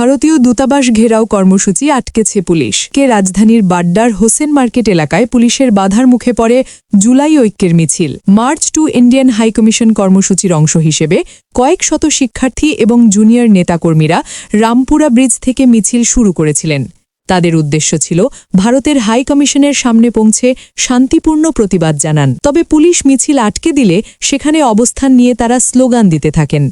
ভারতীয় দূতাবাস ঘেরাও কর্মসূচি আটকেছে পুলিশ। কে রাজধানীর বাড্ডার হোসেন মার্কেট এলাকায় পুলিশের বাধার মুখে পড়ে জুলাই ঐক্যের মিছিল। মার্চ টু ইন্ডিয়ান হাইকমিশন কর্মসূচির অংশ হিসেবে কয়েক শত শিক্ষার্থী এবং জুনিয়র নেতাকর্মীরা রামপুরা ব্রিজ থেকে মিছিল শুরু করেছিলেন। তাদের উদ্দেশ্য ছিল ভারতের হাই কমিশনের সামনে পৌঁছে শান্তিপূর্ণ প্রতিবাদ জানান। তবে পুলিশ মিছিল আটকে দিলে সেখানে অবস্থান নিয়ে তারা স্লোগান দিতে থাকেন।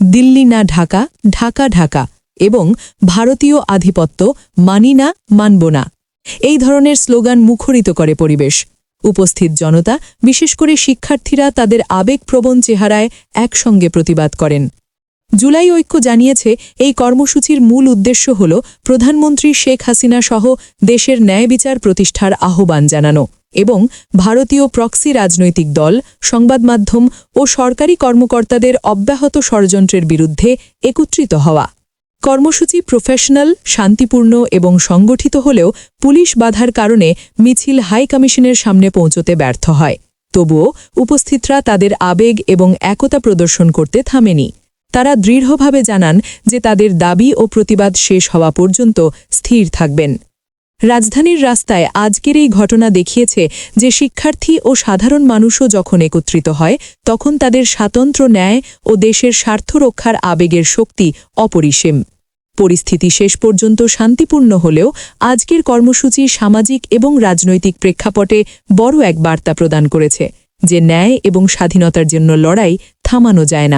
দিল্লি না ঢাকা ঢাকা ঢাকা। এবং ভারতীয় আধিপত্য মানি না, মানব না। এই ধরনের স্লোগান মুখরিত করে পরিবেশ। উপস্থিত জনতা, বিশেষ করে শিক্ষার্থীরা তাদের আবেগপ্রবণ চেহারায় একসঙ্গে প্রতিবাদ করেন। জুলাই ঐক্য জানিয়েছে, এই কর্মসূচির মূল উদ্দেশ্য হল প্রধানমন্ত্রী শেখ হাসিনা সহ দেশের ন্যায় বিচার প্রতিষ্ঠার আহ্বান জানানো এবং ভারতীয় প্রক্সি রাজনৈতিক দল, সংবাদ মাধ্যম ও সরকারি কর্মকর্তাদের অব্যাহত ষড়যন্ত্রের বিরুদ্ধে একত্রিত হওয়া। কর্মসূচি প্রফেশনাল, শান্তিপূর্ণ এবং সংগঠিত হলেও পুলিশ বাধার কারণে মিছিল হাই কমিশনের সামনে পৌঁছতে ব্যর্থ হয়। তবুও উপস্থিতরা তাদের আবেগ এবং একতা প্রদর্শন করতে থামেনি। তারা দৃঢ়ভাবে জানান যে তাদের দাবি ও প্রতিবাদ শেষ হওয়া পর্যন্ত স্থির থাকবেন। রাজধানীর রাস্তায় আজকের এই ঘটনা দেখিয়েছে যে শিক্ষার্থী ও সাধারণ মানুষও যখন একত্রিত হয়, তখন তাদের স্বাতন্ত্র ন্যায় ও দেশের স্বার্থ রক্ষার আবেগের শক্তি অপরিসীম। পরিস্থিতি শেষ পর্যন্ত শান্তিপূর্ণ হলেও আজকের কর্মসূচি সামাজিক এবং রাজনৈতিক প্রেক্ষাপটে বড় এক বার্তা প্রদান করেছে যে ন্যায় এবং স্বাধীনতার জন্য লড়াই থামানো যায় না।